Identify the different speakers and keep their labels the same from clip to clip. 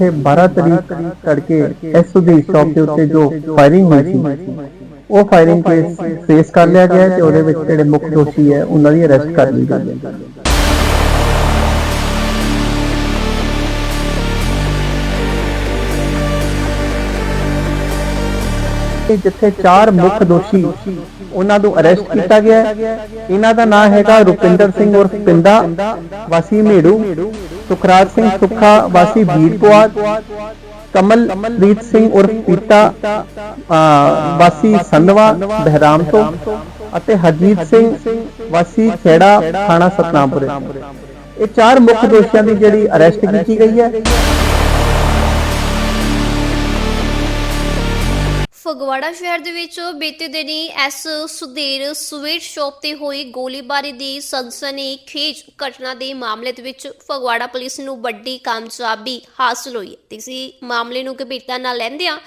Speaker 1: ਜਿੱਥੇ 12 ਤਰੀਕ ਤੜਕੇ ਐਸਓ ਦੀ ਸ਼ਾਪ ਦੇ ਉੱਤੇ ਜੋ ਫਾਇਰਿੰਗ ਹੋਈ ਸੀ, ਉਹ ਫਾਇਰਿੰਗ ਕੇਸ ਫੇਸ ਕਰ ਲਿਆ ਗਿਆ ਤੇ ਉਹਦੇ ਵਿੱਚ ਜਿਹੜੇ ਮੁੱਖ ਦੋਸ਼ੀ ਹੈ, ਉਹਨਾਂ ਦੀ ਅਰੈਸਟ ਕਰ ਲਈ ਗਈ ਹੈ। ਤੇ ਜਿੱਥੇ ਚਾਰ ਮੁੱਖ ਦੋਸ਼ੀ ਉਹਨਾਂ ਨੂੰ ਅਰੈਸਟ ਕੀਤਾ ਗਿਆ ਇਹਨਾਂ ਦਾ ਨਾਮ ਹੈਗਾ ਰੁਪਿੰਦਰ ਸਿੰਘ ਉਰਫ ਪਿੰਦਾ ਵਾਸੀ ਮੇੜੂ, ਸੁਖਰਾਜ ਸਿੰਘ ਸੁੱਖਾ, ਵਾਸੀ ਬੀੜਪੁਆਤ ਕਮਲਪ੍ਰੀਤ ਸਿੰਘ ਉਰਫ ਪੀਤਾ ਵਾਸੀ ਸੰਧਵਾ ਬਹਿਰਾਮ ਤੋਂ ਅਤੇ ਹਰਜੀਤ ਸਿੰਘ, ਵਾਸੀ ਖੇੜਾ, ਥਾਣਾ ਸਤਨਾਮਪੁਰੇ। ਇਹ ਚਾਰ ਮੁੱਖ ਦੋਸ਼ੀਆਂ ਦੀ ਜਿਹੜੀ ਅਰੈਸਟ ਕੀਤੀ ਗਈ ਹੈ।
Speaker 2: ਫਗਵਾੜਾ ਸ਼ਹਿਰ ਦੇ ਵਿੱਚ ਬੀਤੇ ਦਿਨੀ ਐਸ ਸੁਧੀਰ ਸਵੀਟ ਸ਼ਾਪ ਤੇ ਹੋਈ ਗੋਲੀਬਾਰੀ ਦੀ ਸਨਸਨੀ ਖੇਜ ਘਟਨਾ ਦੇ ਮਾਮਲੇ ਦੇ ਵਿੱਚ ਫਗਵਾੜਾ ਪੁਲਿਸ ਨੂੰ ਵੱਡੀ ਕਾਮਯਾਬੀ ਹਾਸਲ ਹੋਈ। ਹੈ ਤੇ ਇਸੇ ਮਾਮਲੇ ਨੂੰ ਗੰਭੀਰਤਾ ਨਾਲ ਲੈਂਦਿਆਂ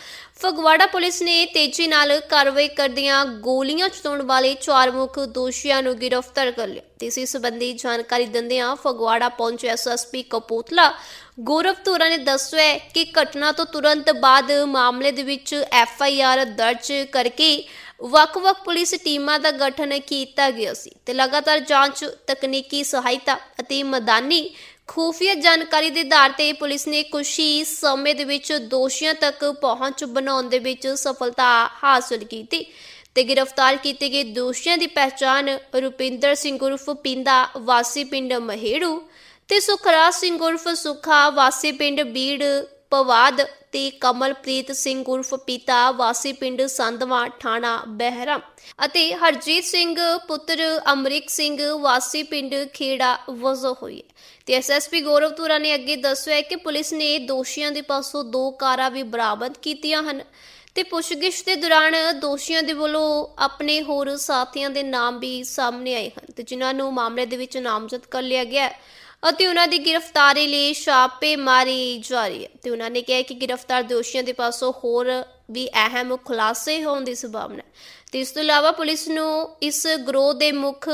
Speaker 2: ਫਗਵਾੜਾ ਪੁਲਿਸ ਨੇ ਤੇਜ਼ੀ ਨਾਲ ਕਾਰਵਾਈ ਕਰਦਿਆਂ ਗੋਲੀਆਂ ਚਲਾਉਣ ਵਾਲੇ ਚਾਰ ਮੁੱਖ ਦੋਸ਼ੀਆਂ ਨੂੰ ਗ੍ਰਿਫਤਾਰ ਕਰ ਲਿਆ। ਤੇ ਇਸ ਸੰਬੰਧੀ ਜਾਣਕਾਰੀ ਦਿੰਦਿਆਂ ਫਗਵਾੜਾ ਪਹੁੰਚੇ ਐਸਐਸਪੀ ਕਪੂਰਥਲਾ ਗੌਰਵ ਧੂਰਾ ਨੇ ਦੱਸਿਆ ਕਿ ਘਟਨਾ ਤੋਂ ਤੁਰੰਤ ਬਾਅਦ ਮਾਮਲੇ ਦੇ ਵਿੱਚ ਐਫ ਆਈ ਆਰ ਦਰਜ ਕਰਕੇ ਵੱਖ-ਵੱਖ ਪੁਲਿਸ ਟੀਮਾਂ ਦਾ ਗਠਨ ਕੀਤਾ ਗਿਆ ਸੀ ਤੇ ਲਗਾਤਾਰ ਜਾਂਚ, ਤਕਨੀਕੀ ਸਹਾਇਤਾ ਅਤੇ ਮਦਾਨੀ ਖੂਫੀਆ ਜਾਣਕਾਰੀ ਦੇ ਆਧਾਰ ਤੇ ਪੁਲਿਸ ਨੇ ਕੁਝ ਹੀ ਸਮੇਂ ਦੇ ਵਿੱਚ ਦੋਸ਼ੀਆਂ ਤੱਕ ਪਹੁੰਚ ਬਣਾਉਣ ਦੇ ਵਿੱਚ ਸਫਲਤਾ ਹਾਸਲ ਕੀਤੀ ਤੇ ਗ੍ਰਿਫਤਾਰ ਕੀਤੇ ਗਏ ਦੋਸ਼ੀਆਂ ਦੀ ਪਹਿਚਾਣ ਰੁਪਿੰਦਰ ਸਿੰਘ ਉਰਫ ਪਿੰਦਾ ਵਾਸੀ ਪਿੰਡ ਮਹੇੜੂ ਤੇ ਸੁਖਰਾਜ ਸਿੰਘ ਉਰਫ ਸੁਖਾ ਵਾਸੀ ਪਿੰਡ ਬੀੜ ਪਵਾਦ ਤੇ ਕਮਲਪ੍ਰੀਤ ਸਿੰਘ ਉਰਫ ਪਿਤਾ ਵਾਸੀ ਪਿੰਡ ਸੰਧਵਾ ਠਾਣਾ ਬਹਿਰਾ ਅਤੇ ਹਰਜੀਤ ਸਿੰਘ ਪੁੱਤਰ ਅਮਰਿਕ ਸਿੰਘ ਵਾਸੀ ਪਿੰਡ ਖੇੜਾ ਵਜੋਂ ਹੋਈ ਹੈ। ਤੇ ਐਸਐਸਪੀ ਗੌਰਵ ਤੁਰਾ ਨੇ ਅੱਗੇ ਦੱਸਿਆ ਕਿ ਪੁਲਿਸ ਨੇ ਦੋਸ਼ੀਆਂ ਦੇ ਪਾਸੋਂ ਦੋ ਕਾਰਾਂ ਵੀ ਬਰਾਮਦ ਕੀਤੀਆਂ ਹਨ ਤੇ ਪੁੱਛਗਿੱਛ ਦੇ ਦੌਰਾਨ ਦੋਸ਼ੀਆਂ ਦੇ ਵੱਲੋਂ ਆਪਣੇ ਹੋਰ ਸਾਥੀਆਂ ਦੇ ਨਾਮ ਵੀ ਸਾਹਮਣੇ ਆਏ ਹਨ ਤੇ ਜਿਨ੍ਹਾਂ ਨੂੰ ਮਾਮਲੇ ਦੇ ਵਿੱਚ ਨਾਮਜ਼ਦ ਕਰ ਲਿਆ ਗਿਆ ਅਤੇ ਉਹਨਾਂ ਦੀ ਗ੍ਰਿਫਤਾਰੀ ਲਈ ਛਾਪੇਮਾਰੀ ਜਾਰੀ ਹੈ। ਤੇ ਉਹਨਾਂ ਨੇ ਕਿਹਾ ਕਿ ਗ੍ਰਿਫਤਾਰ ਦੋਸ਼ੀਆਂ ਦੇ ਪਾਸੋਂ ਹੋਰ ਵੀ ਅਹਿਮ ਖੁਲਾਸੇ ਹੋਣ ਦੀ ਸੰਭਾਵਨਾ ਹੈ। ਤੇ ਇਸ ਤੋਂ ਇਲਾਵਾ ਪੁਲਿਸ ਨੂੰ ਇਸ ਗਰੋਹ ਦੇ ਮੁੱਖ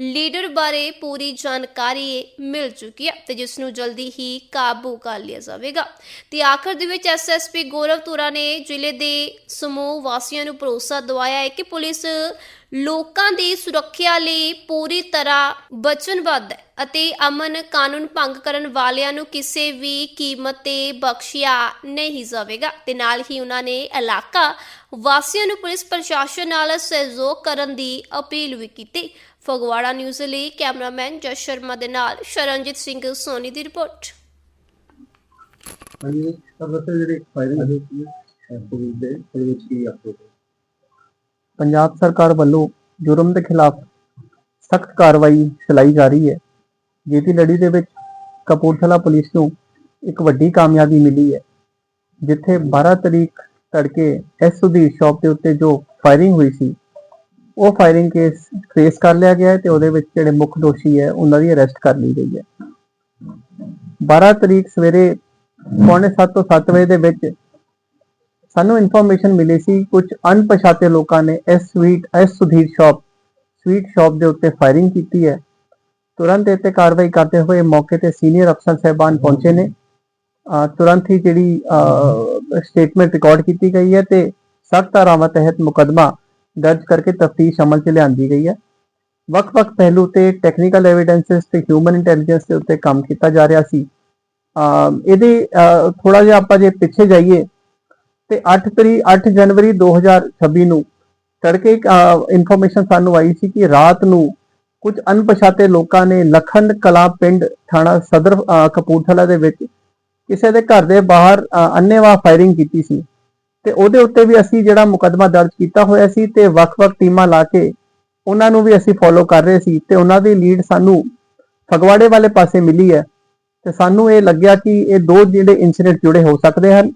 Speaker 2: ਲੀਡਰ ਬਾਰੇ ਪੂਰੀ ਜਾਣਕਾਰੀ ਮਿਲ ਚੁੱਕੀ ਹੈ ਤੇ ਜਿਸ ਨੂੰ ਜਲਦੀ ਹੀ ਕਾਬੂ ਕਰ ਲਿਆ ਜਾਵੇਗਾ। ਤੇ ਆਖਰ ਦੇ ਵਿੱਚ ਐਸਐਸਪੀ ਗੌਰਵ ਤੁਰਾ ਨੇ ਜ਼ਿਲ੍ਹੇ ਦੇ ਸਮੂਹ ਵਾਸੀਆਂ ਨੂੰ ਭਰੋਸਾ ਦਿਵਾਇਆ ਹੈ ਕਿ ਪੁਲਿਸ ਲੋਕਾਂ ਦੀ ਸੁਰੱਖਿਆ ਲਈ ਪੂਰੀ ਤਰ੍ਹਾਂ ਵਚਨਬੱਧ ਹੈ। ਅਤੇ ਅਮਨ ਕਾਨੂੰਨ ਭੰਗ ਕਰਨ ਵਾਲਿਆਂ ਨੂੰ ਕਿਸੇ ਵੀ ਕੀਮਤ ਤੇ ਬਖਸ਼ਿਆ ਨਹੀਂ ਜਾਵੇਗਾ। ਤੇ ਨਾਲ ਹੀ ਉਹਨਾਂ ਨੇ ਇਲਾਕਾ ਵਾਸੀਆਂ ਨੂੰ ਪੁਲਿਸ ਪ੍ਰਸ਼ਾਸਨ ਨਾਲ ਸਹਿਯੋਗ ਕਰਨ ਦੀ ਅਪੀਲ ਵੀ ਕੀਤੀ। ਫਗਵਾੜਾ ਨਿਊਜ਼ ਲਈ ਕੈਮਰਾਮੈਨ ਜਸ ਸ਼ਰਮਾ ਦੇ ਨਾਲ ਸ਼ਰਨਜੀਤ ਸਿੰਘ ਸੋਨੀ ਦੀ ਰਿਪੋਰਟ।
Speaker 1: ਹਾਂਜੀ ਸਰ ਦੱਸੋ ਜਿਹੜੀ ਫਾਇਰਿੰਗ ਹੋਈ ਸੀ ਪੁਲਿਸ ਦੇ ਉਹਦੇ ਵਿੱਚ ਕੀ ਅਪਡੇਟ ਪੰਜਾਬ ਸਰਕਾਰ ਵੱਲੋਂ ਜੁਰਮ ਦੇ ਖਿਲਾਫ ਸਖਤ ਕਾਰਵਾਈ ਚਲਾਈ ਜਾ ਰਹੀ ਹੈ। ਜਿਹਦੀ ਲੜੀ ਦੇ ਵਿੱਚ ਕਪੂਰਥਲਾ ਪੁਲਿਸ ਨੂੰ ਇੱਕ ਵੱਡੀ ਕਾਮਯਾਬੀ ਮਿਲੀ ਹੈ, ਜਿੱਥੇ 12 ਤਰੀਕ ਤੜਕੇ ਐਸਓ ਦੀ ਸ਼ਾਪ ਦੇ ਉੱਤੇ ਜੋ ਫਾਇਰਿੰਗ ਹੋਈ ਸੀ, ਉਹ ਫਾਇਰਿੰਗ ਕੇਸ ਫੇਸ ਕਰ ਲਿਆ ਗਿਆ ਹੈ ਤੇ ਉਹਦੇ ਵਿੱਚ ਜਿਹੜੇ ਮੁੱਖ ਦੋਸ਼ੀ ਹੈ, ਉਹਨਾਂ ਦੀ ਅਰੈਸਟ ਕਰ ਲਈ ਗਈ ਹੈ। 12 ਤਰੀਕ ਸਵੇਰੇ ਪੌਣੇ 7 ਤੋਂ 7 ਵਜੇ ਦੇ ਵਿੱਚ ਸਾਨੂੰ ਇਨਫੋਰਮੇਸ਼ਨ ਮਿਲੀ ਸੀ, ਕੁਝ ਅਣਪਛਾਤੇ ਲੋਕਾਂ ਨੇ ਇਸ ਸਵੀਟ ਇਸ ਸੁਧੀਰ ਸ਼ਾਪ, ਸਵੀਟ ਸ਼ਾਪ ਦੇ ਉੱਤੇ ਫਾਇਰਿੰਗ ਕੀਤੀ ਹੈ। ਤੁਰੰਤ ਇੱਥੇ ਕਾਰਵਾਈ ਕਰਦੇ ਹੋਏ ਮੌਕੇ ਤੇ ਸੀਨੀਅਰ ਅਫਸਰ ਸਹਿਬਾਨ ਪਹੁੰਚੇ ਨੇ। ਤੁਰੰਤ ਹੀ ਜਿਹੜੀ ਸਟੇਟਮੈਂਟ ਰਿਕਾਰਡ ਕੀਤੀ ਗਈ ਹੈ ਤੇ ਸਖਤ ਧਾਰਾਵਾਂ ਤਹਿਤ ਮੁਕਦਮਾ ਦਰਜ ਕਰਕੇ ਤਫਤੀਸ਼ ਅਮਲ 'ਚ ਲਿਆਂਦੀ ਗਈ ਹੈ। ਵੱਖ-ਵੱਖ ਪਹਿਲੂ ਤੇ ਟੈਕਨੀਕਲ ਐਵੀਡੈਂਸਸ ਤੇ ਹਿਊਮਨ ਇੰਟੈਲੀਜੈਂਸ ਦੇ ਉੱਤੇ ਕੰਮ ਕੀਤਾ ਜਾ ਰਿਹਾ ਸੀ। ਇਹਦੇ ਥੋੜਾ ਜਿਹਾ ਆਪਾਂ ਜੇ ਪਿੱਛੇ ਜਾਈਏ ਤੇ 8 ਤਰੀ 8 ਜਨਵਰੀ 2026 ਨੂੰ ਤੜਕੇ ਇਨਫੋਰਮੇਸ਼ਨ ਸਾਨੂੰ ਆਈ ਸੀ ਕਿ ਰਾਤ ਨੂੰ ਕੁਝ ਅਣਪਛਾਤੇ ਲੋਕਾਂ ਨੇ ਲਖਨ ਕਲਾ ਪਿੰਡ ਥਾਣਾ ਸਦਰ ਕਪੂਰਥਲਾ ਦੇ ਵਿੱਚ ਕਿਸੇ ਦੇ ਘਰ ਦੇ ਬਾਹਰ ਅਹ, ਅੰਨ੍ਹੇਵਾਹ ਫਾਇਰਿੰਗ ਕੀਤੀ ਸੀ ਤੇ ਉਹਦੇ ਉੱਤੇ ਵੀ ਅਸੀਂ ਜਿਹੜਾ ਮੁਕੱਦਮਾ ਦਰਜ ਕੀਤਾ ਹੋਇਆ ਸੀ ਤੇ ਵੱਖ-ਵੱਖ ਟੀਮਾਂ ਲਾ ਕੇ ਉਹਨਾਂ ਨੂੰ ਵੀ ਅਸੀਂ ਫੋਲੋ ਕਰ ਰਹੇ ਸੀ ਤੇ ਉਹਨਾਂ ਦੀ ਲੀਡ ਸਾਨੂੰ ਫਗਵਾੜੇ ਵਾਲੇ ਪਾਸੇ ਮਿਲੀ ਹੈ ਤੇ ਸਾਨੂੰ ਇਹ ਲੱਗਿਆ ਕਿ ਇਹ ਦੋ ਜਿਹੜੇ ਇਨਸੀਡੈਂਟ ਜੁੜੇ ਹੋ ਸਕਦੇ ਹਨ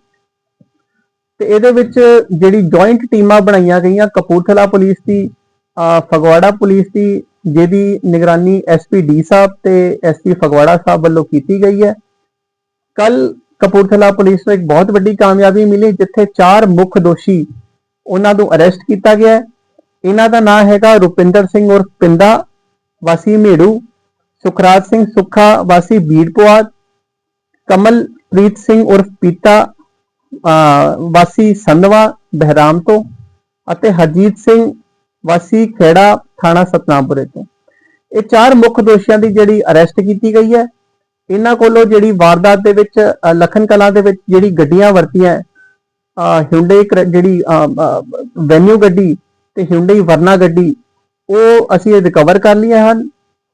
Speaker 1: ਤੇ ਇਹਦੇ ਵਿੱਚ ਜਿਹੜੀ ਜੁਆਇੰਟ ਟੀਮਾਂ ਬਣਾਈਆਂ ਗਈਆਂ ਕਪੂਰਥਲਾ ਪੁਲਿਸ ਦੀ ਅਹ ਫਗਵਾੜਾ ਪੁਲਿਸ ਦੀ ਜਿਹਦੀ ਨਿਗਰਾਨੀ ਐਸਪੀ ਡੀ ਸਾਹਿਬ ਤੇ ਐਸਪੀ ਫਗਵਾੜਾ ਸਾਹਿਬ ਵੱਲੋਂ ਕੀਤੀ ਗਈ ਹੈ। ਕੱਲ ਕਪੂਰਥਲਾ ਪੁਲਿਸ ਨੂੰ ਇੱਕ ਬਹੁਤ ਵੱਡੀ ਕਾਮਯਾਬੀ ਮਿਲੀ, ਜਿੱਥੇ ਚਾਰ ਮੁੱਖ ਦੋਸ਼ੀ ਉਹਨਾਂ ਨੂੰ ਅਰੈਸਟ ਕੀਤਾ ਗਿਆ ਹੈ। ਇਹਨਾਂ ਦਾ ਨਾਮ ਹੈਗਾ ਰੁਪਿੰਦਰ ਸਿੰਘ ਉਰਫ ਪਿੰਦਾ, ਵਾਸੀ ਮੇੜੂ, ਸੁਖਰਾਜ ਸਿੰਘ ਸੁੱਖਾ, ਵਾਸੀ ਬੀੜਪੁਆਤ ਕਮਲ ਪ੍ਰੀਤ ਸਿੰਘ ਉਰਫ ਪੀਤਾ, ਅਹ ਵਾਸੀ ਸੰਧਵਾ, ਬਹਿਰਾਮ ਤੋਂ ਅਤੇ ਹਰਜੀਤ ਸਿੰਘ ਵਾਸੀ ਖੇੜਾ ਥਾਣਾ ਸਤਨਾਮਪੁਰੇ ਤੋਂ। ਇਹ ਚਾਰ ਮੁੱਖ ਦੋਸ਼ੀਆਂ ਦੀ ਜਿਹੜੀ ਅਰੈਸਟ ਕੀਤੀ ਗਈ ਹੈ। ਇਹਨਾਂ ਕੋਲੋਂ ਜਿਹੜੀ ਵਾਰਦਾਤ ਦੇ ਵਿੱਚ ਅ, ਲਖਨ ਕਲਾਂ ਦੇ ਵਿੱਚ ਜਿਹੜੀ ਗੱਡੀਆਂ ਵਰਤੀਆਂ ਹੈ, ਅ, ਜਿਹੜੀ ਵੈਨਿਊ ਗੱਡੀ ਤੇ ਹਿਊਂਡਈ ਵਰਨਾ ਗੱਡੀ ਉਹ ਅਸੀਂ ਰਿਕਵਰ ਕਰ ਲਈਆਂ ਹਨ।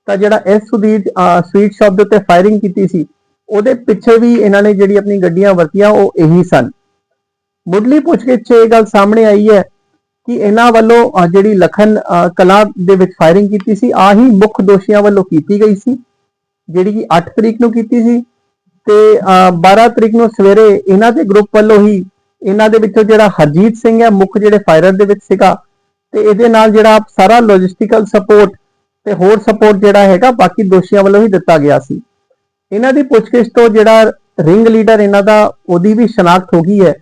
Speaker 1: ਤਾਂ ਜਿਹੜਾ ਐਸ ਸੁਧੀਰ ਸਵੀਟ ਸ਼ਾਪ ਦੇ ਉੱਤੇ ਫਾਇਰਿੰਗ ਕੀਤੀ ਸੀ ਉਹਦੇ ਪਿੱਛੇ ਵੀ ਇਹਨਾਂ ਨੇ ਜਿਹੜੀ ਆਪਣੀ ਗੱਡੀਆਂ ਵਰਤੀਆਂ ਉਹ ਇਹੀ ਸਨ। ਮੁੱਢਲੀ ਪੁੱਛਗਿੱਛ 'ਚ ਇਹ ਗੱਲ ਸਾਹਮਣੇ ਆਈ ਹੈ ਕਿ ਇਹਨਾਂ ਵੱਲੋਂ ਜਿਹੜੀ ਲਖਨ ਅ, ਕਲਾਂ ਦੇ ਵਿੱਚ ਫਾਇਰਿੰਗ ਕੀਤੀ ਸੀ ਆਹੀ ਮੁੱਖ ਦੋਸ਼ੀਆਂ ਵੱਲੋਂ ਕੀਤੀ ਗਈ ਸੀ ਜਿਹੜੀ ਕਿ 8 ਤਰੀਕ ਨੂੰ ਕੀਤੀ ਸੀ ਤੇ ਅ, 12 ਤਰੀਕ ਨੂੰ ਸਵੇਰੇ ਇਹਨਾਂ ਦੇ ਗਰੁੱਪ ਵੱਲੋਂ ਹੀ ਇਹਨਾਂ ਦੇ ਵਿੱਚੋਂ ਜਿਹੜਾ ਹਰਜੀਤ ਸਿੰਘ ਹੈ ਮੁੱਖ ਜਿਹੜੇ ਫਾਇਰਰ ਦੇ ਵਿੱਚ ਸੀਗਾ ਤੇ ਇਹਦੇ ਨਾਲ ਜਿਹੜਾ ਸਾਰਾ ਲੌਜਿਸਟੀਕਲ ਸਪੋਰਟ ਤੇ ਹੋਰ ਸਪੋਰਟ ਜਿਹੜਾ ਹੈਗਾ ਬਾਕੀ ਦੋਸ਼ੀਆਂ ਵੱਲੋਂ ਹੀ ਦਿੱਤਾ ਗਿਆ ਸੀ। ਇਹਨਾਂ ਦੀ ਪੁੱਛਗਿੱਛ ਤੋਂ ਜਿਹੜਾ ਰਿੰਗ ਲੀਡਰ ਇਹਨਾਂ ਦਾ ਉਹਦੀ ਵੀ ਸ਼ਨਾਖਤ ਹੋ ਗਈ ਹੈ।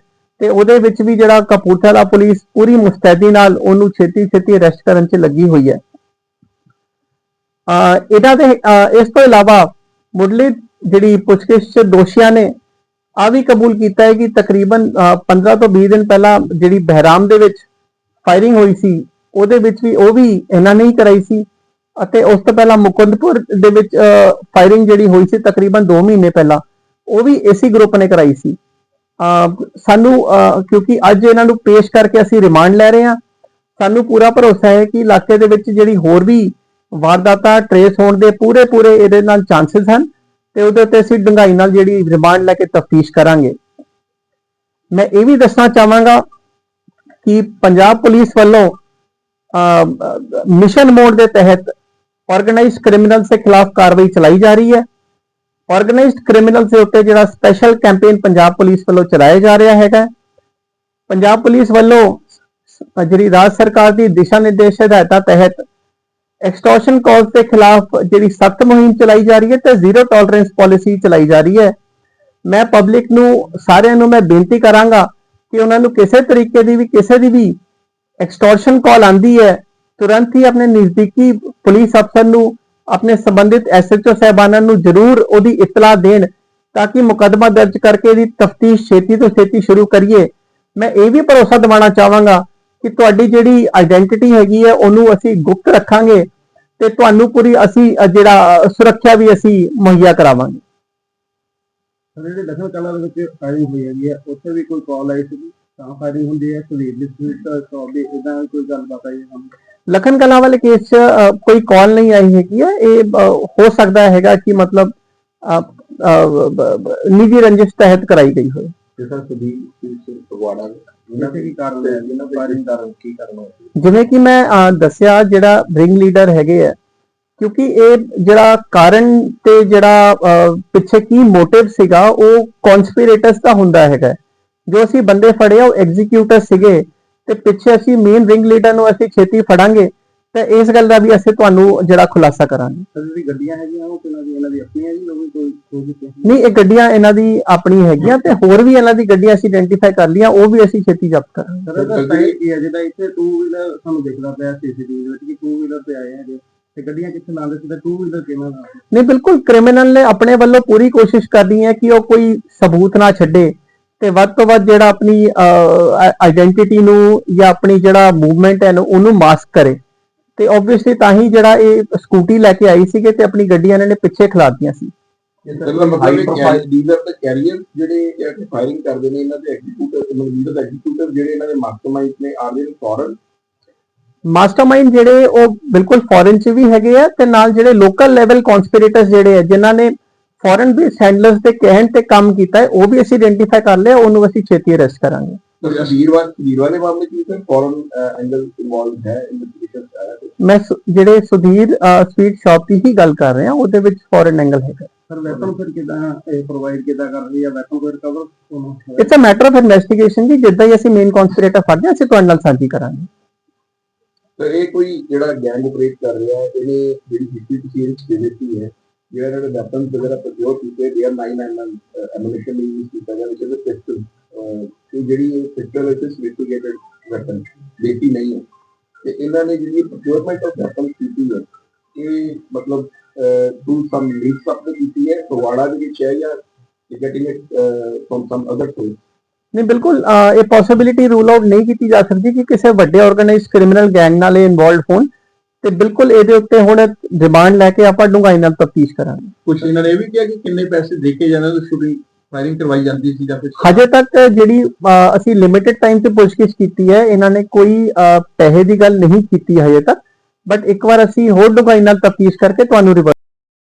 Speaker 1: ਤੇ ਉਹਦੇ ਵਿੱਚ ਵੀ ਜਿਹੜਾ ਕਪੂਰਥਲਾ ਪੁਲਿਸ ਪੂਰੀ ਮੁਸਤੈਦੀ ਨਾਲ ਉਹਨੂੰ ਛੇਤੀ ਛੇਤੀ ਅਰੈਸਟ ਕਰਨ 'ਚ ਲੱਗੀ ਹੋਈ ਹੈ। ਅਹ ਇਹਨਾਂ ਦੇ ਇਸ ਤੋਂ ਇਲਾਵਾ ਮੁੱਢਲੀ ਜਿਹੜੀ ਪੁੱਛਗਿੱਛ 'ਚ ਦੋਸ਼ੀਆਂ ਨੇ ਆ ਵੀ ਕਬੂਲ ਕੀਤਾ ਹੈ ਕਿ ਤਕਰੀਬਨ, ਅਹ 15 ਤੋਂ 20 ਦਿਨ ਪਹਿਲਾਂ ਜਿਹੜੀ ਬਹਿਰਾਮ ਦੇ ਵਿੱਚ ਫਾਇਰਿੰਗ ਹੋਈ ਸੀ, ਉਹਦੇ ਵਿੱਚ ਵੀ ਉਹ ਵੀ ਇਹਨਾਂ ਨੇ ਹੀ ਕਰਾਈ ਸੀ ਅਤੇ ਉਸ ਤੋਂ ਪਹਿਲਾਂ ਮੁਕੰਦਪੁਰ ਦੇ ਵਿੱਚ ਫਾਇਰਿੰਗ ਜਿਹੜੀ ਹੋਈ ਸੀ ਤਕਰੀਬਨ 2 ਮਹੀਨੇ ਪਹਿਲਾਂ, ਉਹ ਵੀ ਇਸੇ ਗਰੁੱਪ ਨੇ ਕਰਾਈ ਸੀ। ਸਾਨੂੰ ਕਿਉਂਕਿ ਅੱਜ ਇਹਨਾਂ ਨੂੰ ਪੇਸ਼ ਕਰਕੇ ਅਸੀਂ ਰਿਮਾਂਡ ਲੈ ਰਹੇ ਹਾਂ। ਸਾਨੂੰ ਪੂਰਾ ਭਰੋਸਾ ਹੈ ਕਿ ਇਲਾਕੇ ਦੇ ਵਿੱਚ ਜਿਹੜੀ ਹੋਰ ਵੀ ਵਾਰਦਾਤਾਂ ਟਰੇਸ ਹੋਣ ਦੇ ਪੂਰੇ ਪੂਰੇ ਇਹਦੇ ਨਾਲ ਚਾਂਸਸ ਹਨ ਤੇ ਉਹਦੇ ਉੱਤੇ ਅਸੀਂ ਡੂੰਘਾਈ ਨਾਲ ਜਿਹੜੀ ਰਿਮਾਂਡ ਲੈ ਕੇ ਤਫਤੀਸ਼ ਕਰਾਂਗੇ। ਮੈਂ ਇਹ ਵੀ ਦੱਸਣਾ ਚਾਹਾਂਗਾ ਕਿ ਪੰਜਾਬ ਪੁਲਿਸ ਵੱਲੋਂ ਮਿਸ਼ਨ ਮੋਡ ਦੇ ਤਹਿਤ ਆਰਗੇਨਾਈਜ਼ਡ ਕ੍ਰਿਮੀਨਲਸ ਦੇ ਖਿਲਾਫ ਕਾਰਵਾਈ ਚਲਾਈ ਜਾ ਰਹੀ ਹੈ। ਆਰਗੇਨਾਈਜ਼ਡ ਕ੍ਰਿਮੀਨਲਸ ਦੇ ਉੱਤੇ ਜਿਹੜਾ ਸਪੈਸ਼ਲ ਕੈਂਪੇਨ ਪੰਜਾਬ ਪੁਲਿਸ ਵੱਲੋਂ ਚਲਾਇਆ ਜਾ ਰਿਹਾ ਹੈਗਾ। ਪੰਜਾਬ ਪੁਲਿਸ ਵੱਲੋਂ ਜਿਹੜੀ ਰਾਜ ਸਰਕਾਰ ਦੀ ਦਿਸ਼ਾ ਨਿਰਦੇਸ਼ ਹਦਾਇਤਾਂ ਤਹਿਤ ਐਕਸਟੋਰਸ਼ਨ ਕਾਲਸ ਦੇ ਖਿਲਾਫ ਜਿਹੜੀ ਸਖਤ ਮੁਹਿੰਮ ਚਲਾਈ ਜਾ ਰਹੀ ਹੈ ਤੇ ਜ਼ੀਰੋ ਟੋਲਰੈਂਸ ਪਾਲਿਸੀ ਚਲਾਈ ਜਾ ਰਹੀ ਹੈ। ਮੈਂ ਪਬਲਿਕ ਨੂੰ, ਸਾਰਿਆਂ ਨੂੰ ਮੈਂ ਬੇਨਤੀ ਕਰਾਂਗਾ ਕਿ ਉਹਨਾਂ ਨੂੰ ਕਿਸੇ ਤਰੀਕੇ ਦੀ ਵੀ, ਕਿਸੇ ਦੀ ਵੀ ਐਕਸਟੋਰਸ਼ਨ ਕਾਲ ਆਂਦੀ ਹੈ, ਤੁਰੰਤ ਹੀ ਆਪਣੇ ਨਜ਼ਦੀਕੀ ਪੁਲਿਸ ਅਫਸਰ ਨੂੰ ਆਪਣੇ ਸੰਬੰਧਿਤ ਐਸਐਚਓ ਸਹਿਬਾਨਾਂ ਨੂੰ ਜ਼ਰੂਰ ਉਹਦੀ ਇਤਲਾਹ ਦੇਣ ਤਾਂ ਕਿ ਮੁਕੱਦਮਾ ਦਰਜ ਕਰਕੇ ਇਹਦੀ ਤਫਤੀਸ਼ ਛੇਤੀ ਤੋਂ ਛੇਤੀ ਸ਼ੁਰੂ ਕਰੀਏ। ਮੈਂ ਇਹ ਵੀ ਭਰੋਸਾ ਦਿਵਾਉਣਾ ਚਾਹਾਂਗਾ ਕਿ ਤੁਹਾਡੀ ਜਿਹੜੀ ਆਇਡੈਂਟੀਟੀ ਹੈਗੀ ਹੈ, ਉਹਨੂੰ ਅਸੀਂ ਗੁਪਤ ਰੱਖਾਂਗੇ ਤੇ ਤੁਹਾਨੂੰ ਪੂਰੀ ਅਸੀਂ ਜਿਹੜਾ ਸੁਰੱਖਿਆ ਵੀ ਅਸੀਂ ਮੁਹੱਈਆ ਕਰਾਵਾਂਗੇ।
Speaker 3: ਜਿਹੜੇ ਦਖਲ ਕਲਾ ਦੇ ਵਿੱਚ ਫਾਇਰਿੰਗ ਹੋਈ ਹੈਗੀ ਹੈ, ਉੱਥੇ ਵੀ ਕੋਈ ਕਾਲ ਆਈ ਸੀ ਤਾਂ ਫਾਇਰਿੰਗ ਹੁੰਦੀ ਹੈ ਸੁਨੀਲ ਦੀ ਸਵੀਟ ਸ਼ਾਪ ਦੀ ਇਦਾਂ ਕੋਈ ਗੱਲ ਪਤਾ ਹੀ
Speaker 1: ਲਖਨ ਕਲਾਂ ਵਾਲੇ ਕੇਸ 'ਚ ਕੋਈ ਕਾਲ ਨਹੀਂ ਆਈ ਹੈਗੀ ਹੈ। ਇਹ ਹੋ ਸਕਦਾ ਹੈਗਾ ਕਿ ਮਤਲਬ ਨਿੱਜੀ ਰੰਜਿਸ਼ ਤਹਿਤ ਕਰਾਈ ਗਈ ਹੋਵੇ।
Speaker 3: ਜਿਸ ਤਰ੍ਹਾਂ ਸੁਦੀਪ ਸਿੰਘ ਫਗਵਾੜਾ ਇਹਨਾਂ ਦੇ ਕੀ ਕਾਰਨ ਹੈ ਇਹਨਾਂ ਦੇ ਫਾਇਰਿੰਗ ਕਾਰਨ ਕੀ ਕਾਰਨ ਹੋਇਆ?
Speaker 1: ਜਿਵੇਂ ਕਿ ਮੈਂ ਦੱਸਿਆ ਜਿਹੜਾ ਰਿੰਗ ਲੀਡਰ ਹੈਗੇ ਆ ਕਿਉਂਕਿ ਇਹ ਜਿਹੜਾ ਕਾਰਨ ਤੇ ਜਿਹੜਾ ਪਿੱਛੇ ਕੀ ਮੋਟਿਵ ਸੀਗਾ ਉਹ ਕਨਸਪੀਰੇਟਰਸ ਦਾ ਹੁੰਦਾ ਹੈਗਾ। ਜੋ ਅਸੀਂ ਬੰਦੇ ਫੜੇ ਆ ਉਹ ਐਗਜ਼ੀਕਿਊਟਰ ਸੀਗੇ। ਤੇ ਪਿੱਛੇ ਅਸੀਂ ਮੇਨ ਰਿੰਗ ਲੀਡਰ ਨੂੰ ਅਸੀਂ ਛੇਤੀ ਫੜਾਂਗੇ ਤੇ ਇਸ ਗੱਲ ਦਾ ਵੀ ਅਸੀਂ ਤੁਹਾਨੂੰ ਜਿਹੜਾ ਖੁਲਾਸਾ ਕਰਾਂਗੇ।
Speaker 3: ਸਰ ਜਿਹੜੀ ਗੱਡੀਆਂ ਹੈਗੀਆਂ ਉਹ ਕਿਹਨਾਂ ਦੀ ਇਹਨਾਂ ਦੀ ਆਪਣੀਆਂ ਜੀ ਉਹ ਵੀ ਕੋਈ
Speaker 1: ਨਹੀਂ ਇਹ ਗੱਡੀਆਂ ਇਹਨਾਂ ਦੀ ਆਪਣੀ ਹੈਗੀਆਂ ਤੇ ਹੋਰ ਵੀ ਇਹਨਾਂ ਦੀ ਗੱਡੀਆਂ ਅਸੀਂ ਆਇਡੈਂਟੀਫਾਈ ਕਰ ਲਈਆਂ ਉਹ ਵੀ ਅਸੀਂ ਛੇਤੀ ਜ਼ਬਤ ਕਰਾਂਗੇ।
Speaker 3: ਸਰ ਇਹਦਾ ਸਟਾਈਲ ਕੀ ਹੈ? ਜਿਹਦਾ ਇੱਥੇ ਟੂ ਵੀਲਰ ਸਾਨੂੰ ਦਿਖਦਾ ਪਿਆ ਸੀਸੀਟੀਵੀ ਦੇ ਵਿੱਚ ਕਿ ਟੂ ਵੀਲਰ ਤੇ ਆਏ ਹੈਗੇ। ਤੇ ਗੱਡੀਆਂ ਕਿੱਥੇ ਲਾਉਂਦੇ ਸੀ ਤੇ ਟੂ ਵੀਲਰ ਕਿਵੇਂ ਦਾ
Speaker 1: ਨਹੀਂ ਬਿਲਕੁਲ ਕ੍ਰਿਮੀਨਲ ਨੇ ਆਪਣੇ ਵੱਲੋਂ ਪੂਰੀ ਕੋਸ਼ਿਸ਼ ਕਰਨੀ ਹੈ ਕਿ ਉਹ ਕੋਈ ਸਬੂਤ ਨਾ ਛੱਡੇ। ਤੇ ਵੱਧ ਤੋਂ ਵੱਧ ਜਿਹੜਾ ਆਪਣੀ ਆਇਡੈਂਟੀਟੀ ਨੂੰ ਜਾਂ ਆਪਣੀ ਜਿਹੜਾ ਮੂਵਮੈਂਟ ਹੈ ਉਹਨੂੰ ਮਾਸਕ ਕਰੇ। ਤੇ ਆਬਵੀਅਸਲੀ ਤਾਂ ਹੀ ਜਿਹੜਾ ਇਹ ਸਕੂਟੀ ਲੈ ਕੇ ਆਈ ਸੀਗੇ ਤੇ ਆਪਣੀ ਗੱਡੀਆਂ ਇਹਨਾਂ ਨੇ ਪਿੱਛੇ ਖਿਲਾਰਤੀਆਂ ਸੀ।
Speaker 4: ਮਤਲਬ ਹਾਈ ਪ੍ਰੋਫਾਈਲ ਲੀਡਰ ਤੇ ਕੈਰੀਅਰ ਜਿਹੜੇ ਜਿਹੜੇ ਫਾਇਰਿੰਗ ਕਰਦੇ ਨੇ ਇਹਨਾਂ ਦੇ ਐਗਜ਼ੀਕਿਊਟਿਵ ਮਤਲਬ ਲੀਡਰ ਐਗਜ਼ੀਕਿਊਟਿਵ ਜਿਹੜੇ ਇਹਨਾਂ ਦੇ ਮਾਸਟਰਮਾਈਂਡ ਨੇ ਆਰ ਦੇ ਫੋਰਨ
Speaker 1: ਮਾਸਟਰਮਾਈਂਡ ਜਿਹੜੇ ਉਹ ਬਿਲਕੁਲ ਫੋਰਨ ਚ ਵੀ ਹੈਗੇ ਆ ਤੇ ਨਾਲ ਜਿਹੜੇ ਲੋਕਲ ਲੈਵਲ ਕਨਸਪੀਰੇਟਰਸ ਜਿਹੜੇ ਆ ਜਿਨ੍ਹਾਂ ਨੇ ਫੋਰਨ ਵੀ ਸੈਂਡਲਰਸ ਦੇ ਕਹਿਣ ਤੇ ਕੰਮ ਕੀਤਾ ਹੈ ਉਹ ਵੀ ਅਸੀਂ ਆਇਡੈਂਟੀਫਾਈ ਕਰ ਲਿਆ ਉਹਨੂੰ ਅਸੀਂ ਛੇਤੀ ਅਰੈਸਟ ਕਰਾਂਗੇ।
Speaker 4: ਵੀਰਵਾਰ ਵੀਰਵਾਰ ਦੇ ਮਾਮਲੇ ਚ ਵੀ ਫੋਰਨ ਐਂਗਲ ਇਨਵੋਲਵ ਹੈ ਇਨਵੈਸਟੀਗੇਸ਼ਨ
Speaker 1: ਮੈਂ ਜਿਹੜੇ ਸੁਧੀਰ ਸਵੀਟ ਸ਼ਾਪ ਦੀ ਹੀ ਗੱਲ ਕਰ ਰਿਹਾ ਉਹਦੇ ਵਿੱਚ ਫੋਰਨ ਐਂਗਲ ਹੈਗਾ।
Speaker 3: ਸਰ ਵੈਪਨ ਫਿਰ ਕਿਦਾਂ ਇਹ ਪ੍ਰੋਵਾਈਡ ਕਿਦਾਂ ਕਰ ਰਹੀ ਹੈ? ਵੈਪਨ ਕੋਈ recover
Speaker 1: it's uh matter of investigation ਜੀ ਜਿੱਦਾਂ ਹੀ ਅਸੀਂ ਮੇਨ ਕਨਸਪੀਰੇਟਰ ਫੜਦੇ ਹਾਂ ਅਸੀਂ ਤੁਹਾਡੇ ਨਾਲ ਸਾਂਝੀ ਕਰਾਂਗੇ।
Speaker 4: ਤਾਂ ਇਹ ਕੋਈ ਜਿਹੜਾ ਗੈਂਗ ਆਪਰੇਟ ਕਰ ਰਿਹਾ ਹੈ ਇਹਨੇ ਜਿਹੜੀ ਹਿਸਟਰੀ ਤੁਸੀਂ ਇਹਦੇ ਚ ਦੇ ਦਿੱਤੀ ਹੈ ਜਿਹੜਾ ਇਹਨਾਂ ਨੇ ਵੈਪਨ ਵਗੈਰਾ ਪ੍ਰਯੋਗ ਕੀਤੇ ਦੇ ਆਰ 9 ਐਮਐਮ ਐਮੂਨੇਸ਼ਨ ਯੂਜ਼ ਕੀਤਾ ਗਿਆ ਵਿੱਚ ਪਿਸਟਲ ਤੇ ਜਿਹੜੀ ਪਿਸਟਲ ਵਿੱਚ ਸੋਫਿਸਟੀਕੇਟਡ ਵੈਪਨ ਦੇਤੀ ਨਹੀਂ ਹੈ। ਤੇ ਇਹਨਾਂ ਨੇ ਜਿਹੜੀ ਪ੍ਰੋਕਿਊਰਮੈਂਟ ਆਫ ਵੈਪਨ ਕੀਤੀ ਹੈ ਇਹ ਮਤਲਬ ਟੂ ਸਮ ਲੀਡਸ ਅਪ ਕੀਤੀ ਹੈ ਫਗਵਾੜਾ ਦੇ ਵਿੱਚ ਹੈ ਜਾਂ getting it uh, from some other source.
Speaker 1: ਨਹੀਂ ਬਿਲਕੁਲ ਅਹ, ਇਹ ਪੋਸਿਬਿਲਿਟੀ ਰੂਲ ਆਊਟ ਨਹੀਂ ਕੀਤੀ ਜਾ ਸਕਦੀ ਕਿ ਕਿਸੇ ਵੱਡੇ ਆਰਗੇਨਾਈਜ਼ਡ ਕ੍ਰਿਮੀਨਲ ਗੈਂਗ ਨਾਲ ਇਹ ਇਨਵੋਲਡ ਹੋਣ। ਤੇ ਬਿਲਕੁਲ ਇਹਦੇ ਉੱਤੇ ਹੁਣ ਰਿਮਾਂਡ ਲੈ ਕੇ ਆਪਾਂ ਡੂੰਘਾਈ ਨਾਲ ਤਫਤੀਸ਼ ਕਰਾਂਗੇ।
Speaker 3: ਕੁਛ ਇਹਨਾਂ ਨੇ ਇਹ ਵੀ ਕਿਹਾ ਕਿ ਕਿੰਨੇ ਪੈਸੇ ਦੇ ਕੇ ਜਾਣਾ ਸ਼ੂਟਿੰਗ ਫਾਇਰਿੰਗ ਕਰਵਾਈ ਜਾਂਦੀ ਸੀ ਜਾਂ ਫਿਰ
Speaker 1: ਹਜੇ ਤੱਕ ਜਿਹੜੀ ਅਸੀਂ ਲਿਮਿਟਿਡ ਟਾਈਮ ਤੇ ਪੁੱਛਗਿੱਛ ਕੀਤੀ ਹੈ ਇਹਨਾਂ ਨੇ ਕੋਈ ਪੈਸੇ ਦੀ ਗੱਲ ਨਹੀਂ ਕੀਤੀ ਹਜੇ ਤੱਕ। ਬਟ ਇੱਕ ਵਾਰ ਅਸੀਂ ਹੋਰ ਡੂੰਘਾਈ ਨਾਲ ਤਫਤੀਸ਼ ਕਰਕੇ ਤੁਹਾਨੂੰ